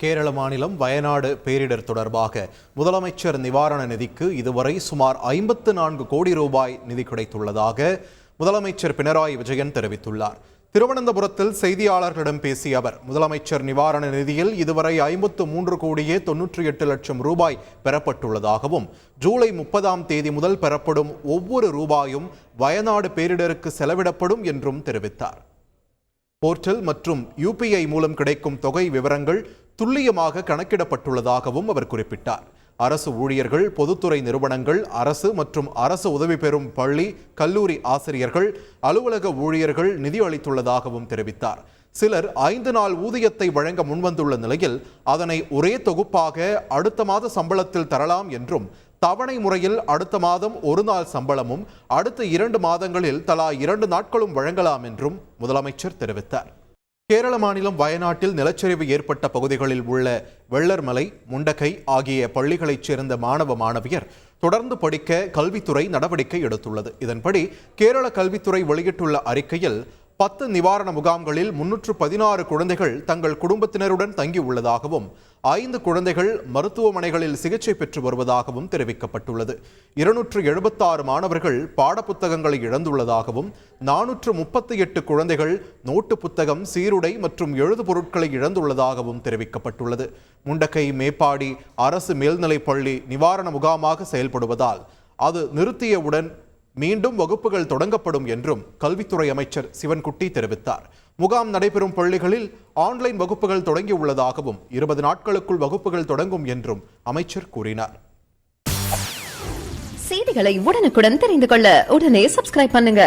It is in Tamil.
கேரள மாநிலம் வயநாடு பேரிடர் தொடர்பாக முதலமைச்சர் நிவாரண நிதிக்கு இதுவரை சுமார் ஐம்பத்து நான்கு கோடி ரூபாய் நிதி கிடைத்துள்ளதாக முதலமைச்சர் பினராயி விஜயன் தெரிவித்துள்ளார். திருவனந்தபுரத்தில் செய்தியாளர்களிடம் பேசிய அவர் முதலமைச்சர் நிவாரண நிதியில் இதுவரை ஐம்பத்து மூன்று கோடியே தொன்னூற்றி எட்டு லட்சம் ரூபாய் பெறப்பட்டுள்ளதாகவும் ஜூலை முப்பதாம் தேதி முதல் பெறப்படும் ஒவ்வொரு ரூபாயும் வயநாடு பேரிடருக்கு செலவிடப்படும் என்றும் தெரிவித்தார். போர்ட்டல் மற்றும் யூபிஐ மூலம் கிடைக்கும் தொகை விவரங்கள் துல்லியமாக கணக்கிடப்பட்டுள்ளதாகவும் அவர் குறிப்பிட்டார். அரசு ஊழியர்கள் பொதுத்துறை நிறுவனங்கள் அரசு மற்றும் அரசு உதவி பெறும் பள்ளி கல்லூரி ஆசிரியர்கள் அலுவலக ஊழியர்கள் நிதி அளித்துள்ளதாகவும் தெரிவித்தார். சிலர் ஐந்து நாள் ஊதியத்தை வழங்க முன்வந்துள்ள நிலையில் அதனை ஒரே தொகுப்பாக அடுத்த மாத சம்பளத்தில் தரலாம் என்றும் தவணை முறையில் அடுத்த மாதம் ஒரு நாள் சம்பளமும் அடுத்த இரண்டு மாதங்களில் தலா இரண்டு நாட்களும் வழங்கலாம் என்றும் முதலமைச்சர் தெரிவித்தார். கேரள மாநிலம் வயநாட்டில் நிலச்சரிவு ஏற்பட்ட பகுதிகளில் உள்ள வெள்ளர்மலை முண்டக்கை ஆகிய பள்ளிகளைச் சேர்ந்த மாணவ மாணவியர் தொடர்ந்து படிக்க கல்வித்துறை நடவடிக்கை எடுத்துள்ளது. இதன்படி கேரள கல்வித்துறை வெளியிட்டுள்ள அறிக்கையில் பத்து நிவாரண முகாம்களில் முன்னூற்று பதினாறு குழந்தைகள் தங்கள் குடும்பத்தினருடன் தங்கியுள்ளதாகவும் ஐந்து குழந்தைகள் மருத்துவமனைகளில் சிகிச்சை பெற்று வருவதாகவும் தெரிவிக்கப்பட்டுள்ளது. இருநூற்று எழுபத்தாறு மாணவர்கள் பாடப்புத்தகங்களை இழந்துள்ளதாகவும் நானூற்று முப்பத்தி எட்டு குழந்தைகள் நோட்டு புத்தகம் சீருடை மற்றும் எழுது பொருட்களை இழந்துள்ளதாகவும் தெரிவிக்கப்பட்டுள்ளது. முண்டக்கை மேப்பாடி அரசு மேல்நிலைப் பள்ளி நிவாரண முகாமாக செயல்படுவதால் அது நிறுத்தியவுடன் மீண்டும் வகுப்புகள் தொடங்கப்படும் என்றும் கல்வித்துறை அமைச்சர் சிவன்குட்டி தெரிவித்தார். முகாம் நடைபெறும் பள்ளிகளில் ஆன்லைன் வகுப்புகள் தொடங்கியுள்ளதாகவும் இருபது நாட்களுக்குள் வகுப்புகள் தொடங்கும் என்றும் அமைச்சர் கூறினார். செய்திகளை உடனுக்குடன் தெரிந்து கொள்ள உடனே சப்ஸ்கிரைப் பண்ணுங்க.